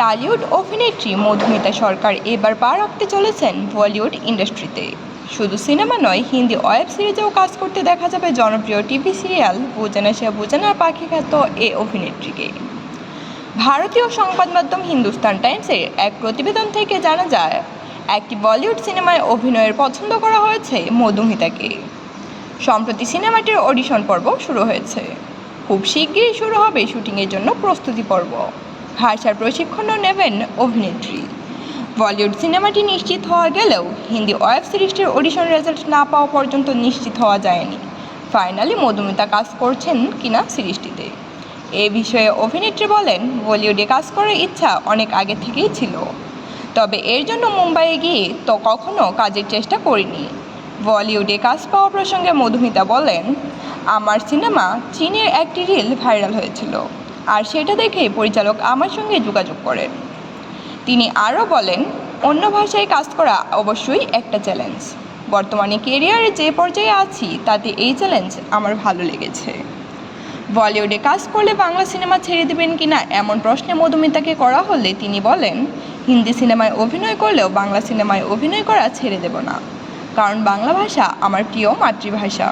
Tollywood অভিনেত্রী মধুমিতা সরকার এবার পা রাখতে চলেছেন বলিউড ইন্ডাস্ট্রিতে। শুধু সিনেমা নয়, হিন্দি ওয়েব সিরিজেও কাজ করতে দেখা যাবে জনপ্রিয় টিভি সিরিয়াল বুজানা সে বুজানার পাখি খ্যাত এ অভিনেত্রীকে। ভারতীয় সংবাদ মাধ্যম হিন্দুস্তান টাইমসের এক প্রতিবেদন থেকে জানা যায়, একটি বলিউড সিনেমায় অভিনয়ের পছন্দ করা হয়েছে মধুমিতাকে। সম্প্রতি সিনেমাটির অডিশন পর্ব শুরু হয়েছে। খুব শিগগিরই শুরু হবে শুটিংয়ের জন্য প্রস্তুতি পর্ব। ভাষার প্রশিক্ষণও নেবেন অভিনেত্রী। বলিউড সিনেমাটি নিশ্চিত হওয়া গেলেও হিন্দি ওয়েব সিরিজটির অডিশন রেজাল্ট না পাওয়া পর্যন্ত নিশ্চিত হওয়া যায়নি। ফাইনালি মধুমিতা কাজ করছেন কিনা সিরিজটিতে। এ বিষয়ে অভিনেত্রী বলেন, বলিউডে কাজ করার ইচ্ছা অনেক আগে থেকেই ছিল। তবে এর জন্য মুম্বাইয়ে গিয়ে তো কখনো কাজের চেষ্টা করিনি। বলিউডে কাজ পাওয়া প্রসঙ্গে মধুমিতা বলেন, আমার সিনেমা চীনের একটি রিল ভাইরাল হয়েছিল। আর সেটা দেখে পরিচালক আমার সঙ্গে যোগাযোগ করেন তিনি আরও বলেন, অন্য ভাষায় কাজ করা অবশ্যই একটা চ্যালেঞ্জ বর্তমানে কেরিয়ারে যে পর্যায়ে আছি, তাতে এই চ্যালেঞ্জ আমার ভালো লেগেছে। বলিউডে কাজ করলে বাংলা সিনেমা ছেড়ে দেবেন কিনা এমন প্রশ্নে মধুমিতাকে করা হলে তিনি বলেন, হিন্দি সিনেমায় অভিনয় করলেও বাংলা সিনেমায় অভিনয় করা ছেড়ে দেব না। কারণ বাংলা ভাষা আমার প্রিয় মাতৃভাষা।